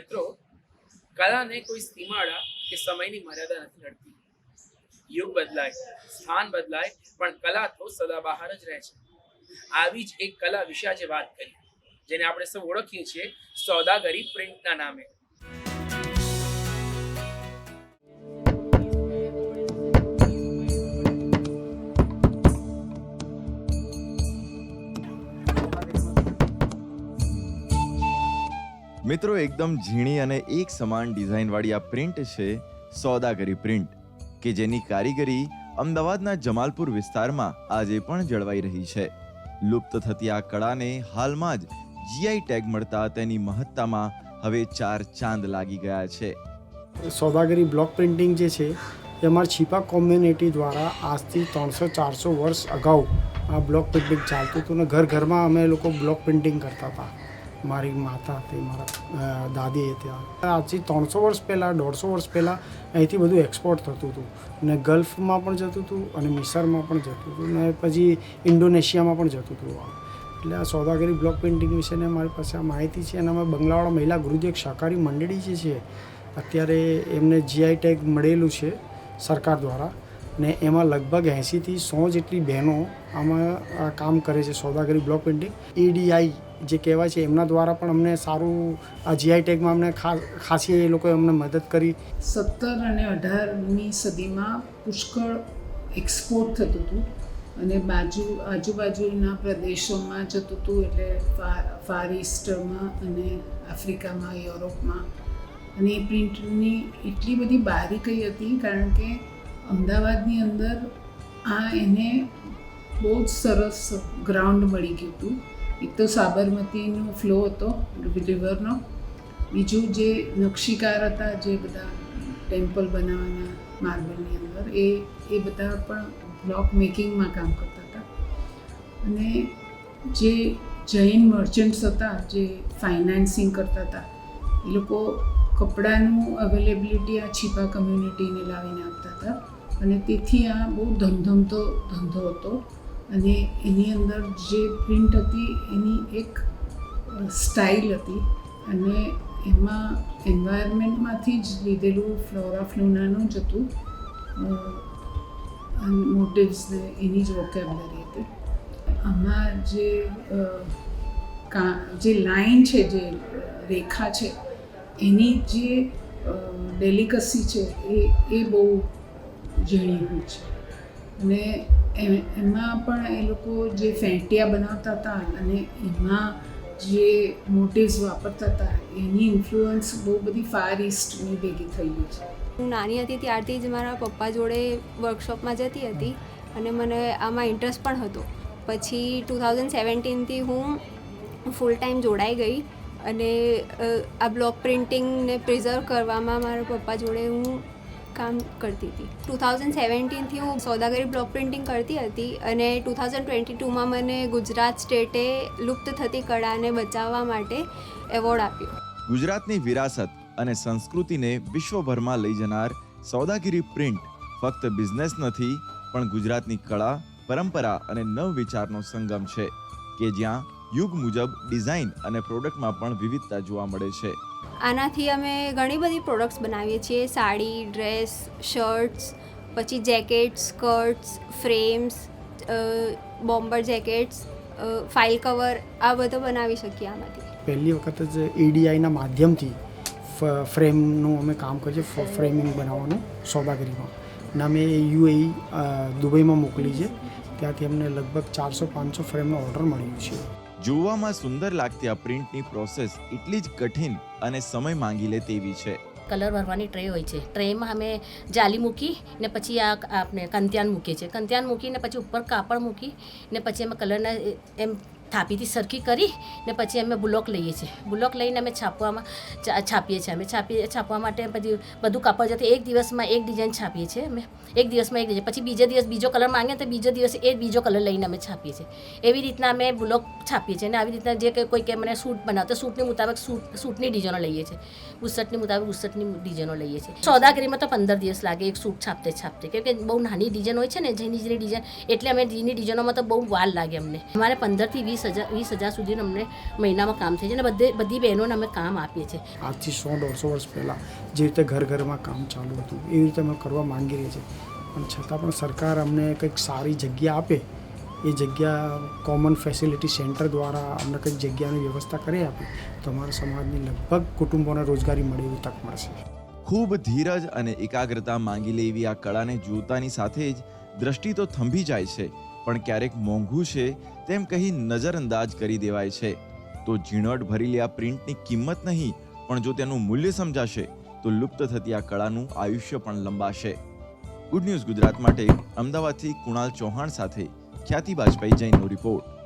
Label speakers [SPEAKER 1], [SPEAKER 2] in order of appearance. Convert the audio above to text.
[SPEAKER 1] મિત્રો, કલાને કોઈ સીમાડા કે સમયની મર્યાદા નથી લડતી. યુગ બદલાય, સ્થાન બદલાય, પણ કલા તો સદાબહાર જ રહે છે. આવી જ એક કલા વિશે આજે વાત કરી જેને આપણે સૌ ઓળખીએ છીએ સોદાગરી પ્રિન્ટના નામે.
[SPEAKER 2] મિત્રો, એકદમ ઝીણી અને એક સમાન ડિઝાઇનવાળી આ પ્રિન્ટ છે સોદાગરી પ્રિન્ટ, કે જેની કારીગરી અમદાવાદના જમાલપુર વિસ્તારમાં આજે પણ જળવાઈ રહી છે. લુપ્ત થતી આ કળાને હાલમાં જ જીઆઈ ટેગ મળતા તેની મહત્તામાં હવે ચાર ચાંદ લાગી ગયા છે.
[SPEAKER 3] સોદાગરી બ્લોક પ્રિન્ટિંગ જે છે, એ અમારા છીપા કોમ્યુનિટી દ્વારા આજથી ત્રણસો ચારસો વર્ષ અગાઉ આ બ્લોક પ્રિન્ટિંગ ચાલતું હતું ને ઘર ઘરમાં અમે લોકો બ્લોક પ્રિન્ટિંગ કરતા હતા. મારી માતા હતી મારા દાદી હતી આજથી ત્રણસો વર્ષ પહેલાં, દોઢસો વર્ષ પહેલાં અહીંથી બધું એક્સપોર્ટ થતું હતું. ને ગલ્ફમાં પણ જતું હતું અને મિસરમાં પણ જતું હતું. ને પછી ઇન્ડોનેશિયામાં પણ જતું હતું. એટલે આ સોદાગરી બ્લોક પ્રિન્ટિંગ વિશેને મારી પાસે આ માહિતી છે. અને અમે બંગલાવાળા મહિલા ગૃહ એક શાકાહારી મંડળી જે છે, અત્યારે એમને જીઆઈ ટેગ મળેલું છે સરકાર દ્વારા. ને એમાં લગભગ એંશીથી સો જેટલી બહેનો આમાં કામ કરે છે, સોદાગરી બ્લોક પ્રિન્ટિંગ. ઈડીઆઈ જે કહેવાય છે, એમના દ્વારા પણ અમને સારું, આ જીઆઈ ટેગમાં અમને ખાસી એ લોકોએ અમને મદદ કરી.
[SPEAKER 4] સત્તર અને અઢારમી સદીમાં પુષ્કળ એક્સપોર્ટ થતું હતું અને બાજુ, આજુબાજુના પ્રદેશોમાં જતું હતું એટલે ફાર ઇસ્ટમાં અને આફ્રિકામાં, યુરોપમાં. અને એ પ્રિન્ટની એટલી બધી બારીકાઈ હતી કારણ કે અમદાવાદની અંદર આ એને બહુ જ સરસ ગ્રાઉન્ડ મળી ગયું હતું. એક તો સાબરમતીનો ફ્લો હતો રિવરનો બીજું જે નકશીકાર હતા, જે બધા ટેમ્પલ બનાવવાના માર્બલની અંદર, એ એ બધા પણ બ્લોક મેકિંગમાં કામ કરતા હતા. અને જે જૈન મર્ચન્ટ્સ હતા, જે ફાઇનાન્સિંગ કરતા હતા, એ લોકો કપડાનું અવેલેબિલિટી આ છીપા કમ્યુનિટીને લાવીને આપતા હતા. અને તેથી આ બહુ ધમધમતો ધંધો હતો. અને એની અંદર જે પ્રિન્ટ હતી, એની એક સ્ટાઇલ હતી. અને એમાં એન્વાયરમેન્ટમાંથી જ લીધેલું ફ્લોરા ફ્લોનાનું જ હતું. મોટિવ્સ એની જ વોકેબલરી હતી. આમાં જે કા, જે લાઈન છે, જે રેખા છે એની જે ડેલિકસી છે એ એ બહુ ઝીણી હોય છે. અને એમાં પણ એ લોકો જે ફેંટિયા બનાવતા હતા અને એમાં જે મોટિવ્સ વાપરતા હતા, એની ઇન્ફ્લુઅન્સ બહુ બધી ફાર ઇસ્ટની ભેગી થઈ ગઈ છે.
[SPEAKER 5] હું નાની હતી ત્યારથી જ મારા પપ્પા જોડે વર્કશોપમાં જતી હતી અને મને આમાં ઇન્ટરેસ્ટ પણ હતો. પછી ટુ થાઉઝન્ડ સેવન્ટીનથી હું ફૂલ ટાઈમ જોડાઈ ગઈ. અને આ બ્લોક પ્રિન્ટિંગને પ્રિઝર્વ કરવામાં મારા પપ્પા જોડે હું કામ કરતી હતી. ટુ થાઉઝન્ડ સેવન્ટીનથી હું સોદાગરી બ્લોક પ્રિન્ટિંગ કરતી હતી અને ટુ થાઉઝન્ડ ટ્વેન્ટી ટુમાં મને ગુજરાત સ્ટેટે લુપ્ત થતી કળાને બચાવવા માટે એવોર્ડ આપ્યો.
[SPEAKER 2] ગુજરાતની વિરાસત અને સંસ્કૃતિને વિશ્વભરમાં લઈ જનાર સોદાગીરી પ્રિન્ટ ફક્ત બિઝનેસ નથી, પણ ગુજરાતની કળા, પરંપરા અને નવ વિચારનો સંગમ છે કે જ્યાં યુગ મુજબ ડિઝાઇન અને પ્રોડક્ટમાં પણ વિવિધતા જોવા મળે છે.
[SPEAKER 5] આનાથી અમે ઘણી બધી પ્રોડક્ટ્સ બનાવીએ છીએ. સાડી ડ્રેસ શર્ટ્સ પછી jackets skirts frames bomber jackets file cover આ બધું બનાવી શકીએ આમાંથી.
[SPEAKER 3] પહેલી વખત જ ઈડીઆઈના માધ્યમથી ફ્રેમનું અમે કામ કરીએ ફ્રેમિંગ બનાવવાનું સોદાગરીમાં. અને અમે યુએઈ દુબઈમાં મોકલી છે ત્યાંથી અમને લગભગ ચારસો પાંચસો ફ્રેમનો ઓર્ડર મળ્યું છે.
[SPEAKER 2] જોવામાં સુંદર લાગતી આ પ્રિન્ટની પ્રોસેસ એટલી જ કઠિન અને સમય માંગી લે તેવી છે.
[SPEAKER 6] કલર ભરવાની ટ્રે હોય છે. ટ્રેમાં અમે જાલી મૂકી ને પછી આ આપણે કંત્યાન મૂકીએ છીએ. કંત્યાન મૂકીને પછી ઉપર કાપડ મૂકી ને પછી અમે કલરના એમ થાપીથી સરખી કરી ને પછી અમે બ્લોક લઈએ છીએ. બ્લોક લઈને અમે છાપવામાં છાપીએ છીએ અમે. છાપીએ, છાપવા માટે પછી બધું કાપડ જતી એક દિવસમાં એક ડિઝાઇન છાપીએ છીએ અમે. એક દિવસમાં એક ડિઝાઇન. પછી બીજે દિવસ બીજો કલર માંગે તો બીજો દિવસ એ બીજો કલર લઈને અમે છાપીએ છીએ. એવી રીતના અમે બ્લોક છાપીએ છીએ. અને આવી રીતના જે કંઈ કોઈ કે મને સૂટ બનાવતો, સૂટની મુતાબક સૂટ, સૂટની ડિઝાઇનો લઈએ છીએ. ઉસટની મુતાબક ઉસટની ડિઝાઇનો લઈએ છીએ. સોદાગરીમાં તો પંદર દિવસ લાગે એક સૂટ છાપતે છાપતે. કેમ કે બહુ નાની ડિઝાઇન હોય છે ને, જેની જેની ડિઝાઇન, એટલે અમે જેની ડિઝાઇનોમાં તો બહુ વાર લાગે અમને. અમારે પંદરથી વીસ વીસ હજાર વીસ હજાર સુધીનું અમને મહિનામાં કામ થઈ જાય અને બધે બધી બહેનોને અમે કામ આપીએ છીએ.
[SPEAKER 3] આજથી સો દોઢસો વર્ષ પહેલાં જે રીતે ઘર ઘરમાં કામ ચાલુ હતું એવી રીતે અમે કરવા માંગી રહ્યા છીએ. પણ છતાં પણ સરકાર અમને કંઈક સારી જગ્યા આપે એ જગ્યા કોમન ફેસિલિટી સેન્ટર દ્વારા અમને કંઈક જગ્યાની વ્યવસ્થા કરી આપે તો અમારા સમાજની લગભગ કુટુંબોને રોજગારી મળે એવી તક મળશે.
[SPEAKER 2] ખૂબ ધીરજ અને એકાગ્રતા માંગી લે એવી આ કળાને જોતાની સાથે જ દ્રષ્ટિ તો થંભી જાય છે. પણ ક્યારેક મોંઘું છે તેમ કહી નજરઅંદાજ કરી દેવાય છે. તો ઝીણવટ ભરેલી આ પ્રિન્ટની કિંમત નહીં, પણ જો તેનું મૂલ્ય સમજાશે, તો લુપ્ત થતી આ કળાનું આયુષ્ય પણ લંબાશે. ગુડ ન્યૂઝ ગુજરાત માટે અમદાવાદથી કુણાલ ચૌહાણ સાથે ખ્યાતિ બાજપાઈ જૈનનો રિપોર્ટ.